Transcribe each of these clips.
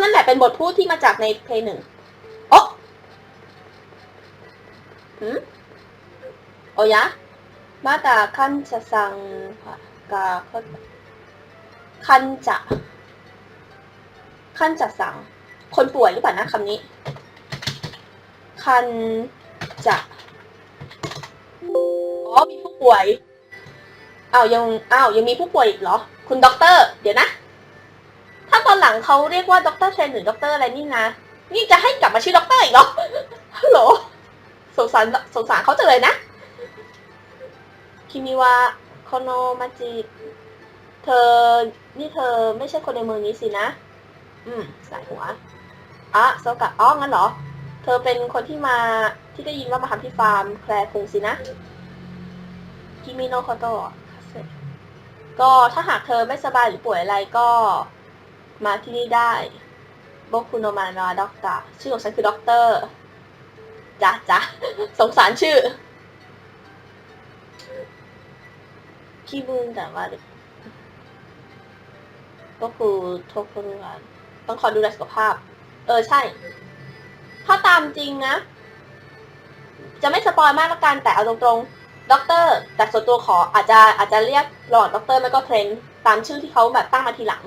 นั่นแหละเป็นบทพูดที่มาจากในเพลงหนึ่งโอ๊ะหืมโอยะมาตาคันจะสังกาคันจะคันจะสัง คนป่วยหรือเปล่านะคำนี้ คันจะอ๋อมีผู้ป่วยอ้าวยังอ้าวยังมีผู้ป่วยอีกเหรอ คุณด็อกเตอร์ เดี๋ยวนะ อนหลังเขาเรียกว่าด็อกเตอร์เทนหรือด็อกเตอร์อะไรนี่นะ นี่จะให้กลับมาชื่อด็อกเตอร์อีกเหรอฮัลโหลสงสารสงสารเขาจังเลยนะ คิมิวะโคโนมาจิ เธอ นี่เธอไม่ใช่คนในเมืองนี้สินะ อืม สายหัวอะโซกะอ๋องั้นเหรอ เธอเป็นคนที่มาที่ได้ยินว่ามาทำที่ฟาร์มแคลร์คุงสินะคิมิโนโคโตะก็ถ้าหากเธอไม่สบายหรือป่วยอะไรก็ มาที่นี่ได้โบคุโนมานาด็อกเตอร์ชื่อของฉันคือด็อกเตอร์จ้ะจ้ะสงสารชื่อคิบุนแต่ว่าก็คือทบทวนต้องคอยดูแลสุขภาพ เออใช่ ถ้าตามจริงนะ จะไม่สปอยมากละกันแต่เอาตรงๆด็อกเตอร์แต่ส่วนตัวขออาจจะอาจจะเรียกหลอดด็อกเตอร์ไม่ก็เพลนตามชื่อที่เขาแบบตั้งมาทีหลัง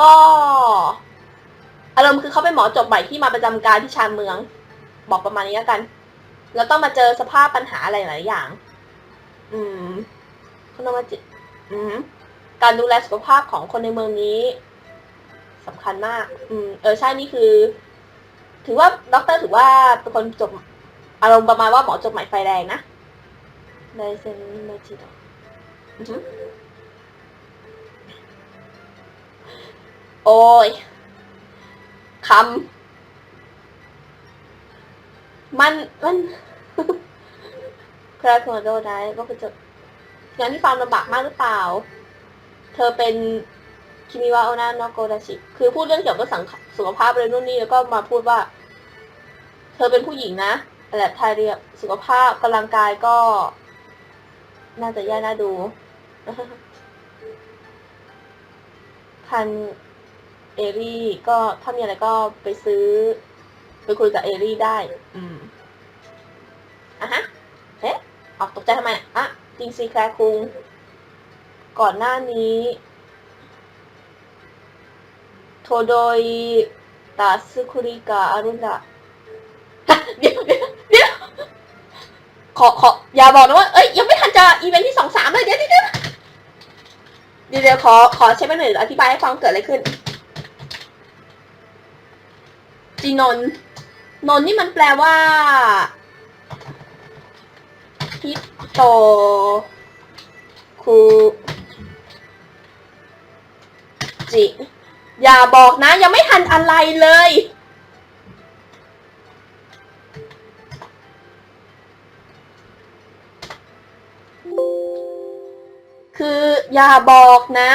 ก็อารมณ์คือเขาเป็นหมอจบใหม่ที่มาประจำการที่ชานเมือง บอกประมาณนี้แล้วกัน แล้วต้องมาเจอสภาพปัญหาอะไรหลายอย่าง อืมคุณมาจิอืมการดูแลสุขภาพของคนในเมืองนี้สำคัญมาก อืม เออใช่นี่คือ ถือว่าด็อกเตอร์ถือว่าเป็นคนจบ อารมณ์ประมาณว่าหมอจบใหม่ไฟแรงนะไดเซนเมจิโด โอ้ยคำมันมันคราโคโดได้ก็คือจะงานที่ฟาร์มลำบากมากหรือเปล่า เธอเป็นคิมิวะโอนาโนโกดาชิ คือพูดเรื่องเกี่ยวกับสังสุขภาพอะไรนู่นนี่แล้วก็มาพูดว่า เธอเป็นผู้หญิงนะอะไรไทยเรียสุขภาพกำลังกายก็ น่าจะแย่น่าดูคัน เอรี่ก็ถ้ามีอะไรก็ไปซื้อ ไปคุยกับเอรี่ได้ อืมอะฮะเอ๊ะออกตกใจทำไมอะจริงซีแคลร์คุง ก่อนหน้านี้ โทโดยตาซึคุริกาอารุณะเดี๋ยวเดี๋ยวเดี๋ยวขอขออย่าบอกนะว่า เอ้ย ยังไม่ทันจะอีเวนท์ที่สองสามเลยเดี๋ยวเดี๋ยวเดี๋ยวเดี๋ยวเดี๋ยวขอขอเช็คไปหน่อยอธิบายให้ฟังเกิดอะไรขึ้น จีนนนนนี่มันแปลว่าฮิโตคุจิ อย่าบอกนะ ยังไม่ทันอะไรเลย คืออย่าบอกนะ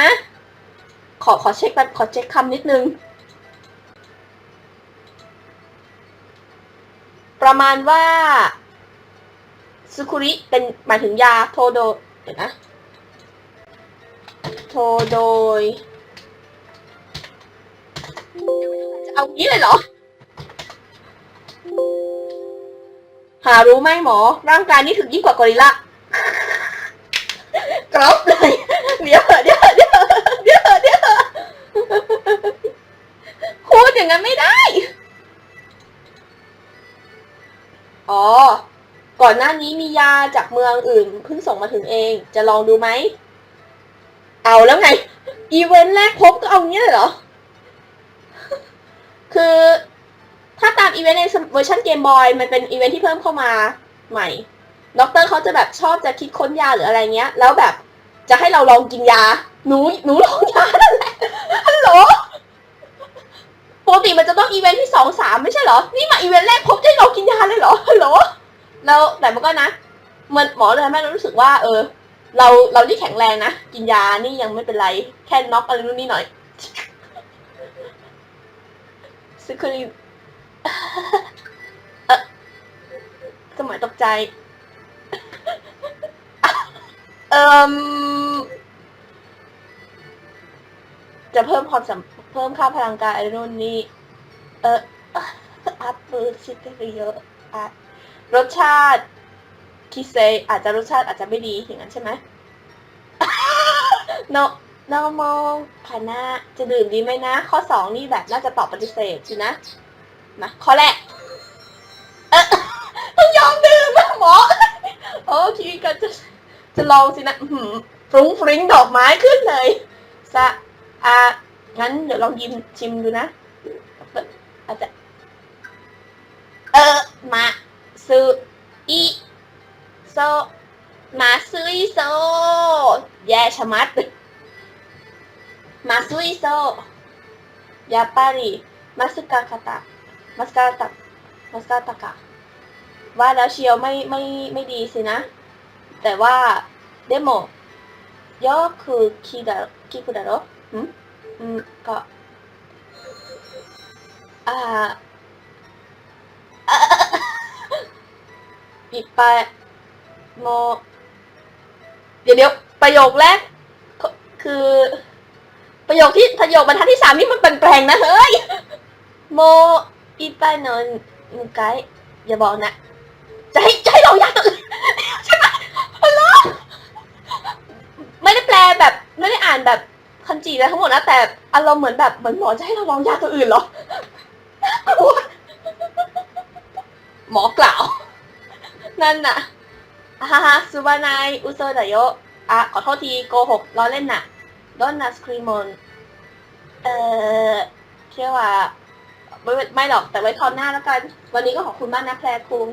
ขอขอเช็คขอเช็คคำนิดนึง ประมาณว่าซึคุริเป็นหมายถึงยาโทโดเดี๋ยวนะโทโดยจะเอางี้เลยเหรอ หารู้ไหมหมอ ร่างกายนี่ถึงยิ่งกว่ากอริลลากรอบเลย เดี๋ยว หน้านี้มียาจากเมืองอื่นเพิ่งส่งมาถึงเอง จะลองดูไหม เอาแล้วไง อีเวนต์แรกพบก็เอางี้เลยเหรอ คือถ้าตามอีเวนต์ในเวอร์ชันเกมบอยมันเป็นอีเวนต์ที่เพิ่มเข้ามาใหม่ด็อกเตอร์เขาจะแบบชอบจะคิดค้นยาหรืออะไรเงี้ย แล้วแบบจะให้เราลองกินยา หนูหนูลองยานั่นแหละฮัลโหลปกติมันจะต้องอีเวนท์ที่สองสามไม่ใช่เหรอ นี่มาอีเวนต์แรกพบจะให้เรากินยาเลยเหรอฮัลโหล แล้วแต่มันก็นะหมันหมอเลยทำให้เรารู้สึกว่า เออ เราเราที่แข็งแรงนะกินยานี่ยังไม่เป็นไร แค่น็อกอะไรนู่นนี่หน่อยซึคุริเออสมัยตกใจ เอ่มจะเพิ่มความสำเพิ่มค่าพลังกายอะไรนู่นนี่ เอออัพเปอร์ชิตเยอะอะ รสชาติคิเซอาจจะรสชาติอาจจะไม่ดีอย่างนั้นใช่ไหมโนโนโมพานะจะดื่มดีไหมนะ ข้อสองนี่แบบน่าจะตอบปฏิเสธสินะ มา ข้อแรกต้องยอมดื่มนะหมอ โอ้ทีก็จะจะลองสินะอื้อหือฟรุ้งฟริ้งดอกไม้ขึ้นเลยสะอางั้นเดี๋ยวลองยิมชิมดูนะอาจจะ เออ มา ซื้ออีโซมาซุยโซ แย่ชะมัด มาซุยโซยาปารีมาสกาคาตะมาสกาตะมาสกาตะกะ ว่าแล้วเชียวไม่ไม่ไม่ดีสินะ แต่ว่าเดโมยอคือคีดะคีคุดะโรอืมอืมก็อ่า ปิดไปโม เดี๋ยวเดี๋ยวประโยคแรกคือ ประโยคที่ประโยคบรรทัดที่สามนี่มันแปลงๆนะเฮ้ยโมอีปนอนมุไกอย่าบอกนะจะให้จะให้เรายากตัวอื่นใช่ไหมฮัลโหลไม่ได้แปลแบบไม่ได้อ่านแบบคันจีนะทั้งหมดนะแต่อารมณ์เหมือนแบบเหมือนหมอจะให้เราลองยาตัวอื่นเหรอน่ากลัวหมอกล่าว นั่นน่ะอ่าฮะซูบานายอุโซดะโยอะขอโทษทีโกหกล้อเล่นน่ะดอนนาสครีมอนเอ่อเชื่อว่าไม่ไม่หรอกแต่ไว้ทอนหน้าแล้วกัน วันนี้ก็ขอบคุณมากนะแพรคุง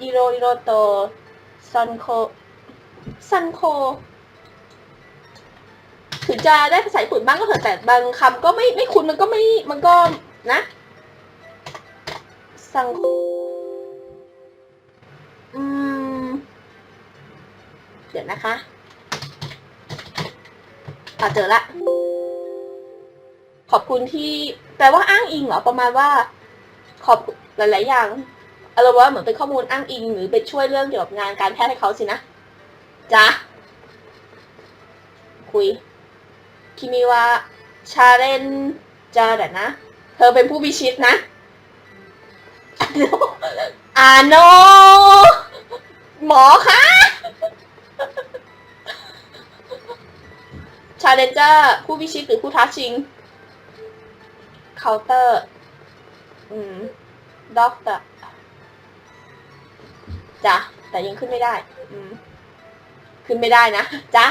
อิโรอิโรโตซันโคซันโคถึงจะได้ภาษาญี่ปุ่นบ้างก็เถอะแต่บางคำก็ไม่ไม่คุ้นมันก็ไม่มันก็นะซังคอื นะคะอะเจอละ ขอบคุณที่แปลว่าอ้างอิงเหรอประมาณว่า ขอบหลาย ๆ อย่างอารมณ์ว่าเหมือนเป็นข้อมูลอ้างอิง หรือไปช่วยเรื่องเกี่ยวกับงานการแพทย์ให้เขาสินะจ้ะคุยคิมิวะชาเรนจาแดนะ เธอเป็นผู้พิชิตนะอาโนหมอคะ ชาเลนเจอร์ผู้พิชิตหรือผู้ท้าชิงเคาน์เตอร์ อืมด็อกเตอร์จ้ะแต่ยังขึ้นไม่ได้ อืมขึ้นไม่ได้นะจ้ะ